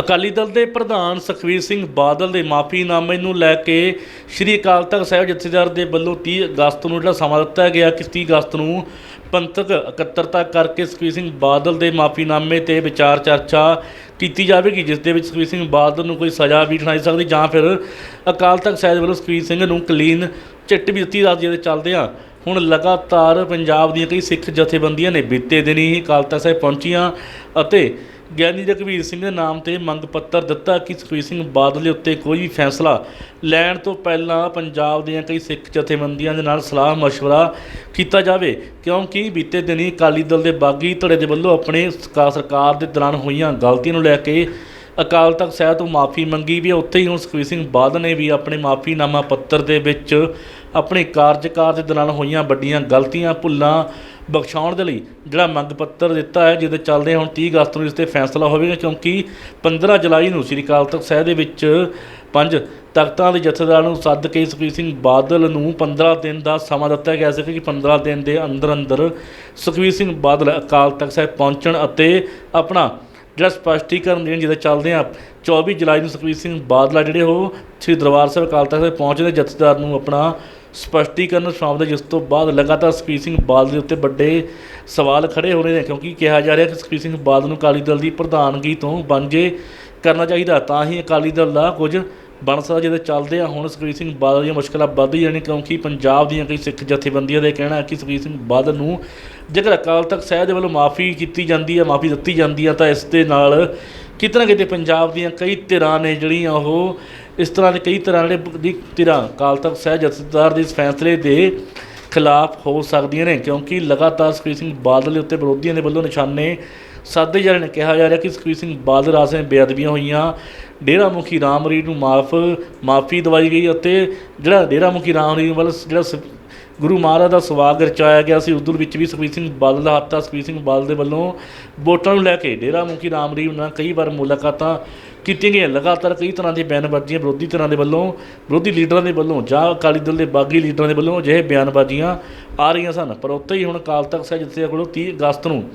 ਅਕਾਲੀ ਦਲ ਦੇ ਪ੍ਰਧਾਨ ਸੁਖਬੀਰ ਸਿੰਘ ਬਾਦਲ ਦੇ ਮਾਫੀਨਾਮੇ ਨੂੰ ਲੈ ਕੇ ਸ਼੍ਰੀ ਅਕਾਲ ਤਖਤ ਸਾਹਿਬ ਜਥੇਦਾਰ ਦੇ ਵੱਲੋਂ 30 ਅਗਸਤ ਨੂੰ ਜਿਹੜਾ ਸਮਾਂ ਦਿੱਤਾ ਗਿਆ ਕਿ 30 ਅਗਸਤ ਨੂੰ ਪੰਥਕ ਇਕੱਤਰਤਾ ਕਰਕੇ ਸੁਖਬੀਰ ਸਿੰਘ ਬਾਦਲ ਦੇ ਮਾਫੀਨਾਮੇ ਤੇ ਵਿਚਾਰ ਚਰਚਾ ਕੀਤੀ ਜਾਵੇਗੀ, ਜਿਸ ਦੇ ਵਿੱਚ ਸੁਖਬੀਰ ਸਿੰਘ ਬਾਦਲ ਨੂੰ ਕੋਈ ਸਜ਼ਾ ਵੀ ਠਣਾਈ ਸਕਦੀ ਜਾਂ ਫਿਰ ਅਕਾਲ ਤਖਤ ਸਾਹਿਬ ਵੱਲੋਂ ਸੁਖਬੀਰ ਸਿੰਘ ਨੂੰ ਕਲੀਨ ਚਿੱਟ ਵੀ ਦਿੱਤੀ ਜਾਂਦੀ ਜਿਹਦੇ ਚੱਲਦੇ ਆ ਹੁਣ ਲਗਾਤਾਰ ਪੰਜਾਬ ਦੀਆਂ ਕਈ ਸਿੱਖ ਜਥੇਬੰਦੀਆਂ ਨੇ ਬੀਤੇ ਦਿਨੀ ਹੀ ਅਕਾਲ ਤਖਤ ਸਾਹਿਬ ਪਹੁੰਚੀਆਂ ਅਤੇ ਗਿਆਨੀ ਰਘਵੀਰ ਸਿੰਘ ਦੇ ਨਾਮ ਤੇ ਮੰਗ ਪੱਤਰ ਦਿੱਤਾ ਕਿ ਸੁਖਬੀਰ ਸਿੰਘ ਬਾਦਲ ਦੇ ਉੱਤੇ ਕੋਈ ਵੀ ਫੈਸਲਾ ਲੈਣ ਤੋਂ ਪਹਿਲਾਂ ਪੰਜਾਬ ਦੀਆਂ ਕਈ ਸਿੱਖ ਜਥੇਬੰਦੀਆਂ ਦੇ ਨਾਲ ਸਲਾਹ مشورہ ਕੀਤਾ ਜਾਵੇ ਕਿਉਂਕਿ ਬੀਤੇ ਦਿਨੀ ਅਕਾਲੀ ਦਲ ਦੇ ਬਾਗੀ ਧੜੇ ਦੇ ਵੱਲੋਂ ਆਪਣੇ ਸਰਕਾ- ਸਰਕਾਰ ਦੇ ਦੌਰਾਨ ਹੋਈਆਂ ਗਲਤੀਆਂ ਨੂੰ ਲੈ ਕੇ ਅਕਾਲ ਤਖਤ ਸਾਹਿਬ ਤੋਂ ਮਾਫੀ ਮੰਗੀ ਵੀ ਹੈ ਉੱਥੇ ਹੀ ਹੁਣ ਸੁਖਬੀਰ ਸਿੰਘ ਬਾਦਲ ਨੇ ਵੀ ਆਪਣੇ ਮਾਫੀਨਾਮਾ ਪੱਤਰ ਦੇ ਵਿੱਚ ਆਪਣੇ ਕਾਰਜਕਾਰ ਦੇ ਦੌਰਾਨ ਹੋਈਆਂ ਵੱਡੀਆਂ ਗਲਤੀਆਂ ਭੁੱਲਾਂ ਬਖਸ਼ਾਉਣ ਦੇ ਲਈ ਜਿਹੜਾ ਮੰਗ ਪੱਤਰ ਦਿੱਤਾ ਹੈ, ਜਿਹਦੇ ਚੱਲਦੇ ਹੁਣ 30 ਅਗਸਤ ਨੂੰ ਇਸ ਤੇ ਫੈਸਲਾ ਹੋਵੇਗਾ, ਕਿਉਂਕਿ 15 ਜੁਲਾਈ ਨੂੰ ਸ੍ਰੀ ਅਕਾਲ ਤਖਤ ਸਾਹਿਬ ਦੇ ਵਿੱਚ ਪੰਜ ਤਖਤਾਂ ਦੇ ਜਥੇਦਾਰ ਨੂੰ ਸੱਦ ਕੇ ਸੁਖਬੀਰ ਸਿੰਘ ਬਾਦਲ ਨੂੰ 15 ਦਿਨ ਦਾ ਸਮਾਂ ਦਿੱਤਾ ਗਿਆ ਸੀ ਕਿ 15 ਦਿਨ ਦੇ ਅੰਦਰ ਅੰਦਰ ਸੁਖਬੀਰ ਸਿੰਘ ਬਾਦਲ ਅਕਾਲ ਤਖਤ ਸਾਹਿਬ ਪਹੁੰਚਣ ਅਤੇ ਆਪਣਾ ਜਿਹੜਾ ਸਪਸ਼ਟੀਕਰਨ ਦੇਣ ਜਿਹਦੇ ਚੱਲਦੇ ਆ 24 ਜੁਲਾਈ ਨੂੰ ਸੁਖਬੀਰ ਸਿੰਘ ਬਾਦਲ ਆ ਜਿਹੜੇ ਉਹ ਸ੍ਰੀ ਦਰਬਾਰ ਸਾਹਿਬ ਅਕਾਲ ਤਖਤ ਸਾਹਿਬ ਪਹੁੰਚਦੇ ਜਥੇਦਾਰ ਨੂੰ ਆਪਣਾ ਸਪਸ਼ਟੀਕਰਨ ਸੁਣਾਉਂਦੇ ਜਿਸ ਤੋਂ ਬਾਅਦ ਲਗਾਤਾਰ ਸੁਖਬੀਰ ਸਿੰਘ ਬਾਦਲ ਦੇ ਉੱਤੇ ਵੱਡੇ ਸਵਾਲ ਖੜੇ ਹੋ ਰਹੇ ਨੇ, ਕਿਉਂਕਿ ਕਿਹਾ ਜਾ ਰਿਹਾ ਕਿ ਸੁਖਬੀਰ ਸਿੰਘ ਬਾਦਲ ਨੂੰ ਅਕਾਲੀ ਦਲ ਦੀ ਪ੍ਰਧਾਨਗੀ ਤੋਂ ਵਾਂਝੇ ਕਰਨਾ ਚਾਹੀਦਾ, ਤਾਂ ਹੀ ਅਕਾਲੀ ਦਲ ਦਾ ਕੁਝ ਬਣ ਸਕਦਾ ਜਿਹਦੇ ਚੱਲਦੇ ਆ। ਹੁਣ ਸੁਖਬੀਰ ਸਿੰਘ ਬਾਦਲ ਦੀਆਂ ਮੁਸ਼ਕਲਾਂ ਵੱਧ ਜਾਣੀ ਕਿਉਂਕਿ ਪੰਜਾਬ ਦੀਆਂ ਕਈ ਸਿੱਖ ਜਥੇਬੰਦੀਆਂ ਦਾ ਕਹਿਣਾ ਹੈ ਕਿ ਸੁਖਬੀਰ ਸਿੰਘ ਬਾਦਲ ਨੂੰ ਜੇਕਰ ਅਕਾਲ ਤਖਤ ਸਾਹਿਬ ਦੇ ਵੱਲੋਂ ਮਾਫੀ ਕੀਤੀ ਜਾਂਦੀ ਹੈ ਮਾਫੀ ਦਿੱਤੀ ਜਾਂਦੀ ਹੈ ਤਾਂ ਇਸ ਦੇ ਨਾਲ ਕਿਤੇ ਨਾ ਕਿਤੇ ਪੰਜਾਬ ਦੀਆਂ ਕਈ ਧਿਰਾਂ ਨੇ ਜਿਹੜੀਆਂ ਉਹ ਇਸ ਤਰ੍ਹਾਂ ਦੇ ਕਈ ਤਰ੍ਹਾਂ ਜਿਹੜੇ ਦੀ ਧਿਰਾਂ ਅਕਾਲ ਤਖਤ ਸਾਹਿਬ, ਜਥੇਦਾਰ ਦੇ ਇਸ ਫੈਸਲੇ ਦੇ ਖਿਲਾਫ ਹੋ ਸਕਦੀਆਂ ਨੇ, ਕਿਉਂਕਿ ਲਗਾਤਾਰ ਸੁਖਬੀਰ ਸਿੰਘ ਬਾਦਲ ਦੇ ਉੱਤੇ ਵਿਰੋਧੀਆਂ ਦੇ ਵੱਲੋਂ ਨਿਸ਼ਾਨੇ ਸਾਧੇ ਜਾ ਰਹੇ ਨੇ। ਕਿਹਾ ਜਾ ਰਿਹਾ ਕਿ ਸੁਖਬੀਰ ਸਿੰਘ ਬਾਦਲ ਰਾਸੇ ਬੇਅਦਬੀਆਂ ਹੋਈਆਂ। ਡੇਰਾ ਮੁਖੀ ਰਾਮ ਰੀਤ ਨੂੰ ਮਾਫ, ਮਾਫੀ ਦਵਾਈ ਗਈ ਅਤੇ ਜਿਹੜਾ ਡੇਰਾ ਮੁਖੀ ਰਾਮ ਰੀਤ ਵੱਲ ਜਿਹੜਾ ਸ- ਗੁਰੂ ਮਹਾਰਾਜ ਦਾ ਸਵਾਗਤ ਰਚਾਇਆ ਗਿਆ ਸੀ। ਉਦੋਂ ਵਿੱਚ ਵੀ ਸੁਖਬੀਰ ਸਿੰਘ ਬਾਦਲ ਦਾ ਹੱਥ ਆ। ਸੁਖਬੀਰ ਸਿੰਘ ਬਾਦਲ ਦੇ ਵੱਲੋਂ ਵੋਟਾਂ ਨੂੰ ਲੈ ਕੇ ਡੇਰਾ ਮੁਖੀ ਰਾਮ ਰੀਤ ਨਾਲ ਕਈ ਵਾਰ ਮੁਲਾਕਾਤਾਂ ਕੀਤੀਆਂ ਗਈਆਂ। ਲਗਾਤਾਰ ਕਈ ਤਰ੍ਹਾਂ ਦੀਆਂ ਬਿਆਨਬਾਜ਼ੀਆਂ, ਵਿਰੋਧੀ ਧਿਰਾਂ ਦੇ ਵੱਲੋਂ, ਵਿਰੋਧੀ ਲੀਡਰਾਂ ਦੇ ਵੱਲੋਂ ਜਾਂ ਅਕਾਲੀ ਦਲ ਦੇ ਬਾਗੀ ਲੀਡਰਾਂ ਦੇ ਵੱਲੋਂ ਅਜਿਹੇ ਬਿਆਨਬਾਜ਼ੀਆਂ ਆ ਰਹੀਆਂ ਸਨ। ਪਰ ਉੱਥੇ ਹੀ ਹੁਣ ਅਕਾਲ ਤਖਤ ਸਾਹਿਬ ਜਿੱਥੇ ਕੋਲੋਂ 30 ਅਗਸਤ ਨੂੰ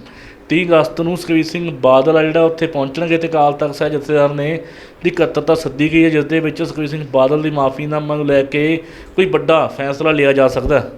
30 ਅਗਸਤ ਨੂੰ ਸੁਖਬੀਰ ਸਿੰਘ ਬਾਦਲ ਆ ਜਿਹੜਾ ਉੱਥੇ ਪਹੁੰਚਣਗੇ ਤੇ ਅਕਾਲ ਤਖਤ ਸਾਹਿਬ ਜਥੇਦਾਰ ਨੇ ਦੀ ਇਕੱਤਰਤਾ ਸੱਦੀ ਗਈ ਹੈ ਜਿਸ ਦੇ ਵਿੱਚ ਸੁਖਬੀਰ ਸਿੰਘ ਬਾਦਲ ਦੀ ਮਾਫੀਨਾਮਾ ਨੂੰ ਲੈ ਕੇ ਕੋਈ ਵੱਡਾ ਫੈਸਲਾ ਲਿਆ ਜਾ ਸਕਦਾ।